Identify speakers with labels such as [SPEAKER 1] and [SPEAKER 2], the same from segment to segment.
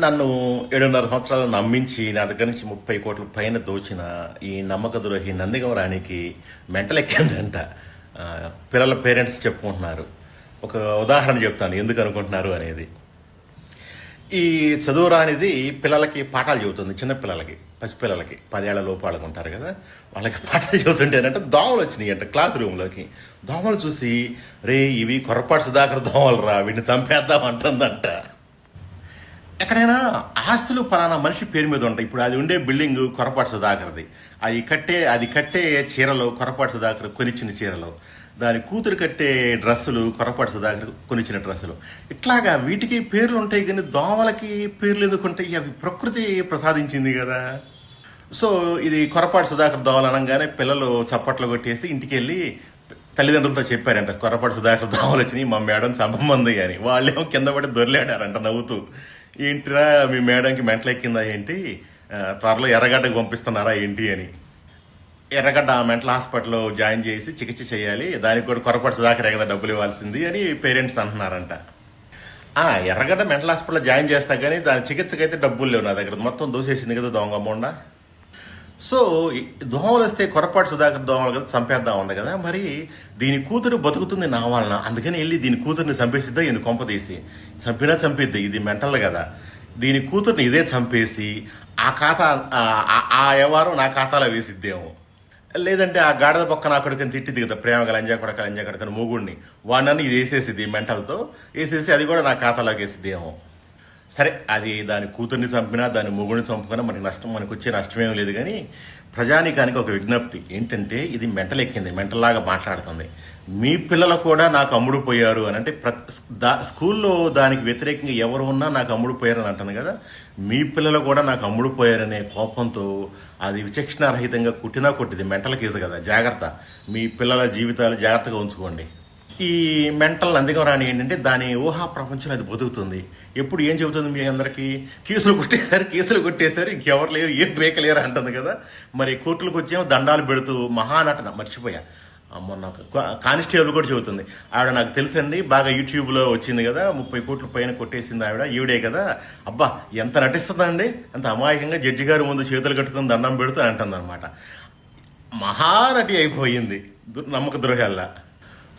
[SPEAKER 1] నన్ను ఏడున్నర సంవత్సరాలు నమ్మించి నా దగ్గర నుంచి ముప్పై కోట్ల పైన దోచిన ఈ నమ్మక ద్రోహి నందిగం రాణికి మెంటల్ ఎక్కిందంట. పిల్లల పేరెంట్స్ చెప్పుకుంటున్నారు. ఒక ఉదాహరణ చెప్తాను ఎందుకు అనుకుంటున్నారు అనేది. ఈ చదువు రానిది పిల్లలకి పాఠాలు చెబుతుంది చిన్నపిల్లలకి పసిపిల్లలకి. పదేళ్ళ లోపు ఉంటారు కదా వాళ్ళకి పాఠాలు చెబుతుంటే అంటే దోమలు వచ్చినాయి అంట క్లాస్ రూమ్లోకి. దోమలు చూసి రే ఇవి కొరపాటు సుధాకర్ దోమలు రా వీడిని చంపేద్దాం అంటుందంట. ఎక్కడైనా ఆస్తులు పలానా మనిషి పేరు మీద ఉంటాయి. ఇప్పుడు అది ఉండే బిల్డింగ్ కొరపాటు సుధాకర్ది. అది కట్టే అది కట్టే చీరలు కొరపాటు సుధాకర్ కొనిచ్చిన చీరలు. దాని కూతురు కట్టే డ్రెస్సులు కొరపాటు సుధాకర్ కొనిచ్చిన డ్రెస్సులు. ఇట్లాగా వీటికి పేర్లు ఉంటాయి కానీ దోమలకి పేర్లు ఎందుకుంటాయి అవి ప్రకృతి ప్రసాదించింది కదా. సో ఇది కొరపాటు సుధాకర్ దోమలు అనగానే పిల్లలు చప్పట్లు కొట్టేసి ఇంటికి వెళ్ళి తల్లిదండ్రులతో చెప్పారంట కొరపాటు సుధాకర్ దోమలు వచ్చినాయి మా మేడం చంపమంది అని. వాళ్ళేమో కింద పడి దొరిలాడారంట నవ్వుతూ. ఏంటిరా మీ మేడంకి మెంటలు ఎక్కిందా ఏంటి త్వరలో ఎర్రగడ్డకు పంపిస్తున్నారా ఏంటి అని. ఎర్రగడ్డ మెంటల్ హాస్పిటల్లో జాయిన్ చేసి చికిత్స చేయాలి దానికి కూడా కొరపడ్స్ దాకా కదా డబ్బులు ఇవ్వాల్సింది అని పేరెంట్స్ అంటున్నారంట. ఎర్రగడ్డ మెంటల్ హాస్పిటల్లో జాయిన్ చేస్తా కానీ దాని చికిత్సకైతే డబ్బులు లేవు నా దగ్గర. మొత్తం దోసేసింది కదా దొంగ మొండ. సో దోమలు వస్తే కొరపాటు సుధాకర్ దోమలు కదా చంపేద్దాం ఉంది కదా మరి దీని కూతురు బతుకుతుంది నా వలన. అందుకని వెళ్ళి దీని కూతుర్ని చంపేసిద్దా ఇది కొంపదీసి చంపినా చంపిద్ది ఇది మెంటల్ కదా. దీని కూతుర్ని ఇదే చంపేసి ఆ ఖాతా ఆ- వ్యవహారం నా ఖాతాలో వేసిద్దేమో. లేదంటే ఆ గాడిద పక్క నా కొడుకుని తిట్టింది కదా ప్రేమ గలంజా కొడక లంజా కొడకని మూగుడిని. వాడిని ఇది వేసేసిద్ది మెంటల్తో. వేసేసి అది కూడా నా ఖాతాలోకి వేసిద్దేమో. సరే అది దాని కూతుర్ని చంపినా దాని మొగుడిని చంపుకున్నా మనకి నష్టం మనకు వచ్చే నష్టమేం లేదు కానీ ప్రజానికానికి ఒక విజ్ఞప్తి. ఏంటంటే ఇది మెంటల్ ఎక్కింది మెంటల్లాగా మాట్లాడుతుంది. మీ పిల్లలు కూడా నాకు అమ్ముడు పోయారు అని అంటే ప్రతి దా స్కూల్లో దానికి వ్యతిరేకంగా ఎవరు ఉన్నా నాకు అమ్ముడు పోయారు అని అంటాను కదా మీ పిల్లలు కూడా నాకు అమ్ముడు పోయారనే కోపంతో అది విచక్షణారహితంగా కుట్టినా కొట్టింది మెంటల్ కేసు కదా జాగ్రత్త. మీ పిల్లల జీవితాలు జాగ్రత్తగా ఉంచుకోండి. ఈ మెంటల్ అందుకం రాని ఏంటంటే దాని ఊహా ప్రపంచం అది బతుకుతుంది ఎప్పుడు ఏం చెబుతుంది మీ అందరికీ? కేసులు కొట్టేశారు కేసులు కొట్టేశారు ఇంకెవరు లేరు ఏం బ్రేక్ లేరు అంటుంది కదా. మరి కోర్టులకు వచ్చేమో దండాలు పెడుతూ మహానటన మర్చిపోయా. మొన్న ఒక కా- కానిస్టేబుల్ కూడా చెబుతుంది. ఆవిడ నాకు తెలుసండి బాగా యూట్యూబ్లో వచ్చింది కదా ముప్పై కోట్ల పైన కొట్టేసింది ఆవిడ ఈవిడే కదా. అబ్బా ఎంత నటిస్తుందండి? అంత అమాయకంగా జడ్జి గారి ముందు చేతులు కట్టుకుని దండం పెడుతూ అంటుంది అనమాట మహానటి అయిపోయింది దు- నమ్మక ద్రోహల్లా.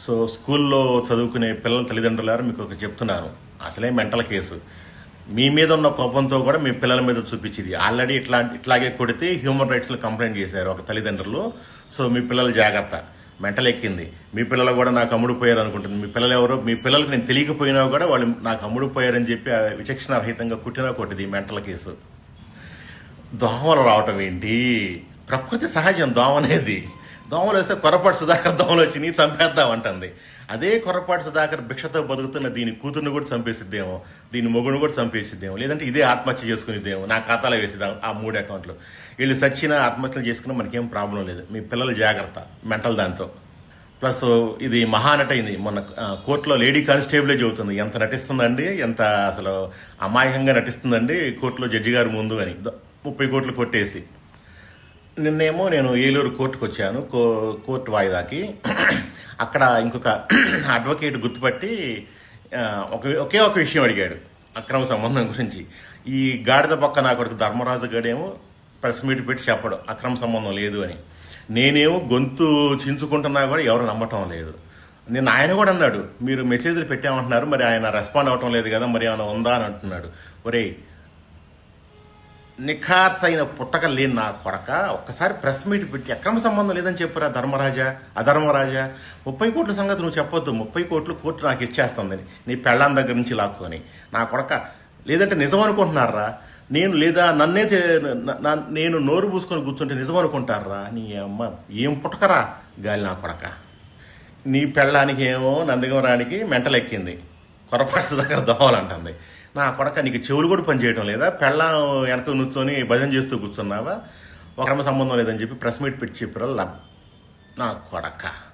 [SPEAKER 1] సో స్కూల్లో చదువుకునే పిల్లల తల్లిదండ్రులారు మీకు ఒక చెప్తున్నాను. అసలే మెంటల్ కేసు. మీ మీద ఉన్న కోపంతో కూడా మీ పిల్లల మీద చూపించింది. ఆల్రెడీ ఇట్లా ఇట్లాగే కొడితే హ్యూమన్ రైట్స్లో కంప్లైంట్ చేశారు ఒక తల్లిదండ్రులు. సో మీ పిల్లలు జాగ్రత్త. మెంటల్ ఎక్కింది. మీ పిల్లలు కూడా నాకు అమ్ముడు పోయారు అనుకుంటుంది. మీ పిల్లలు ఎవరో మీ పిల్లలకు నేను తెలియకపోయినా కూడా వాళ్ళు నాకు అమ్ముడు పోయారని చెప్పి విచక్షణారహితంగా విచక్షణ రహితంగా కుట్టినా కొట్టింది మెంటల్ కేసు. దోమలు రావటం ఏంటి? ప్రకృతి సహజం దోమ అనేది. దోమలు వేస్తే కొరపాటు సుధాకర్ దోమలు వచ్చి నీ చంపేద్దాం అంటుంది. అదే కొరపాటు సుధాకర్ భిక్షతో బతుకుతున్న దీని కూతుర్ని కూడా చంపేసిద్దేమో దీని మొగుడు కూడా చంపేసిద్దేమో లేదంటే ఇదే ఆత్మహత్య చేసుకునిద్దేమో నా ఖాతాలో వేసిద్దాం ఆ మూడు అకౌంట్లు. వీళ్ళు సచ్చిన ఆత్మహత్యలు చేసుకున్నా మనకేం ప్రాబ్లం లేదు. మీ పిల్లలు జాగ్రత్త మెంటల్ దాంతో. ప్లస్ ఇది మహానట అయింది మొన్న కోర్టులో లేడీ కానిస్టేబులే చెబుతుంది. ఎంత నటిస్తుందండి? ఎంత అసలు అమాయకంగా నటిస్తుందండి? కోర్టులో జడ్జి గారు ముందు అని. ముప్పై కోట్లు కొట్టేసి. నిన్నేమో నేను ఏలూరు కోర్టుకు వచ్చాను కో కోర్టు వాయిదాకి. అక్కడ ఇంకొక అడ్వకేట్ గుర్తుపట్టి ఒక ఒకే ఒక విషయం అడిగాడు అక్రమ సంబంధం గురించి. ఈ గాడిద పక్క నా కొడుకు ధర్మరాజు గడేమో ప్రెస్ మీట్ పెట్టి చెప్పడం అక్రమ సంబంధం లేదు అని. నేనేమో గొంతు చించుకుంటున్నా కూడా ఎవరు నమ్మటం లేదు. నేను ఆయన కూడా అన్నాడు మీరు మెసేజ్లు పెట్టామంటున్నారు మరి ఆయన రెస్పాండ్ అవ్వటం లేదు కదా మరి ఏమైనా ఉందా అని అంటున్నాడు. ఒరేయ్ నిఖార్సైన పుట్టక లేని నా కొడక ఒక్కసారి ప్రెస్ మీట్ పెట్టి అక్రమ సంబంధం లేదని చెప్పురా ధర్మరాజా? అధర్మరాజా ముప్పై కోట్ల సంగతి నువ్వు చెప్పొద్దు ముప్పై కోట్లు కోర్టు నాకు ఇచ్చేస్తుందని నీ పెళ్ళాం దగ్గర నుంచి లాక్కొని. నా కొడక లేదంటే నిజం అనుకుంటున్నారా? నేను లేదా నన్నే నేను నోరు పూసుకొని కూర్చుంటే నిజం అనుకుంటారా? నీ అమ్మ ఏం పుట్టకరా గాలి నా కొడక? నీ పెళ్ళానికి ఏమో నందిగమరానికి మెంటలెక్కింది. ఎక్కింది కొరపాటు దగ్గర దోవాలంటుంది నా కొడక నీకు చెవులు కూడా పనిచేయడం లేదా? పెళ్ళాం వెనక నుంచొని భజన చేస్తూ కూర్చున్నావా? ఒక సంబంధం లేదని చెప్పి ప్రెస్ మీట్ పెట్టి చెప్పారు? లబ్ నా కొడక.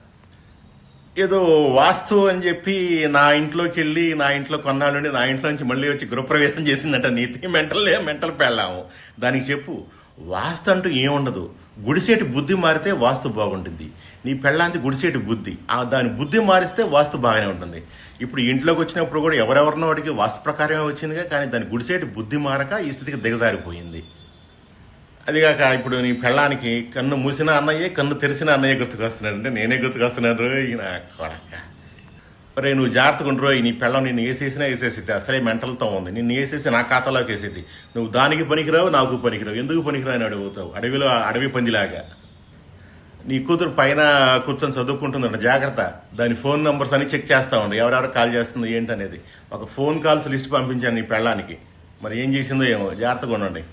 [SPEAKER 1] ఏదో వాస్తు అని చెప్పి నా ఇంట్లోకి వెళ్ళి నా ఇంట్లో కొన్నాళ్ళు నా ఇంట్లో నుంచి మళ్ళీ వచ్చి గృహప్రవేశం చేసిందంట నీతి. మెంటల్ మెంటల్ పెళ్ళాము. దానికి చెప్పు. వాస్తు అంటూ ఏముండదు గుడిసేటి బుద్ధి మారితే వాస్తు బాగుంటుంది. నీ పెళ్ళాంతి గుడిసేటి బుద్ధి. ఆ దాని బుద్ధి మారిస్తే వాస్తు బాగానే ఉంటుంది. ఇప్పుడు ఇంట్లోకి వచ్చినప్పుడు కూడా ఎవరెవరినో వాడికి వాస్తు ప్రకారమే వచ్చిందిగా కానీ దాని గుడిసేటి బుద్ధి మారక ఈ స్థితికి దిగజారిపోయింది. అదిగాక ఇప్పుడు నీ పెళ్ళానికి కన్ను మూసిన అన్నయ్యే కన్ను తెరిసిన అన్నయ్య గుర్తుకొస్తున్నాడు అంటే నేనే గుర్తుకొస్తున్నాను ఈయన కొడక. రే నువ్వు జాగ్రత్తగా ఉండరు నీ పెళ్ళం నిన్ను వేసేసినా వేసేసిద్ది. అసలే మెంటల్తో ఉంది. నిన్ను వేసేసి నా ఖాతాలోకి వేసేది. నువ్వు దానికి పనికిరావు నాకు పనికిరావు. ఎందుకు పనికిరావు అని అడుగుతావు అడవిలో అడవి పందిలాగా. నీ కూతురు పైన కూర్చొని చదువుకుంటుందంట జాగ్రత్త. దాని ఫోన్ నెంబర్స్ అన్ని చెక్ చేస్తా ఉండి. ఎవరెవరు కాల్ చేస్తుంది ఏంటనేది. ఒక ఫోన్ కాల్స్ లిస్ట్ పంపించాను నీ పెళ్ళానికి. మరి ఏం చేసిందో ఏమో జాగ్రత్తగా ఉండండి.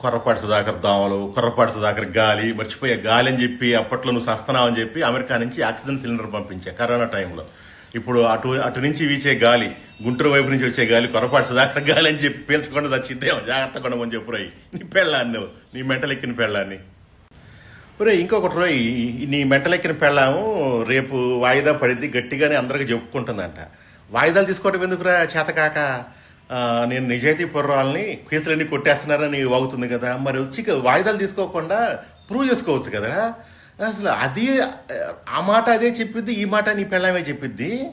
[SPEAKER 1] కొర్రపాటి సుధాకర్ దోమలు కొర్రపాటి సుధాకర్ గాలి మర్చిపోయే గాలి అని చెప్పి అప్పట్లో నువ్వు సస్తనావు అని చెప్పి అమెరికా నుంచి ఆక్సిజన్ సిలిండర్ పంపించా కరోనా టైంలో. ఇప్పుడు అటు అటు నుంచి వీచే గాలి గుంటూరు వైపు నుంచి వచ్చే గాలి కొరపాటు సుధాకర్ గాలి అని చెప్పి పీల్చకుండా చచ్చిద్దేమో. కొండమని చెప్పు చెప్పురాయి నీ పెళ్ళాన్ని నువ్వు నీ మెంటలెక్కిన పెళ్ళాన్ని. ఒరే ఇంకొకటి రోయ్ నీ మెంటలెక్కిన పెళ్ళాము రేపు వాయిదా పడిద్ది గట్టిగానే అందరికి చెప్పుకుంటుందంట. వాయిదాలు తీసుకోవటం ఎందుకురా చేతకాక నేను నిజాయితీ పొర్రాలని కేసులన్నీ కొట్టేస్తున్నారని వాగుతుంది కదా. మరి వచ్చి వాయిదాలు తీసుకోకుండా ప్రూవ్ చేసుకోవచ్చు కదా. అసలు అది ఆ మాట అదే చెప్పిద్ది ఈ మాట నీ పెళ్ళామే చెప్పిద్ది.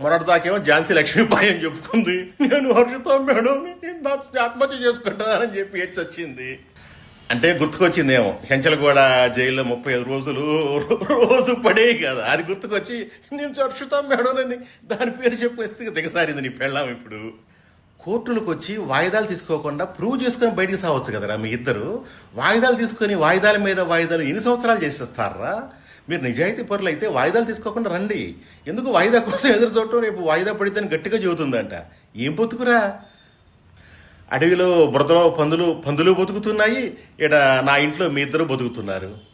[SPEAKER 1] మొన్నటి ఝాన్సీ లక్ష్మీబాయి అని చెప్పుకుంది. నేను హర్షితో మేడం నేను ఆత్మహత్య చేసుకుంటానని చెప్పి ఏడ్చి వచ్చింది. అంటే గుర్తుకొచ్చిందేమో చెంచలగూడ జైల్లో ముప్పై ఐదు రోజులు రోజు పడేవి కదా. అది గుర్తుకొచ్చి నేను చర్చుతాం మేడం అని దాని పేరు చెప్పేస్తే దిగసారింది నీ పెళ్ళాం ఇప్పుడు. కోర్టులకు వచ్చి వాయిదాలు తీసుకోకుండా ప్రూవ్ చేసుకొని బయటికి సావచ్చు కదరా మీ ఇద్దరు? వాయిదాలు తీసుకొని వాయిదాల మీద వాయిదాలు ఎన్ని సంవత్సరాలు చేసేస్తారా? మీరు నిజాయితీ పరులు అయితే వాయిదాలు తీసుకోకుండా రండి. ఎందుకు వాయిదా కోసం ఎదురు చూడటం? రేపు వాయిదా పడితే అని గట్టిగా చెబుతుందంట. ఏం బతుకురా? అడవిలో బురదలో పందులు పందులు బతుకుతున్నాయి. ఇక్కడ నా ఇంట్లో మీ ఇద్దరు బతుకుతున్నారు.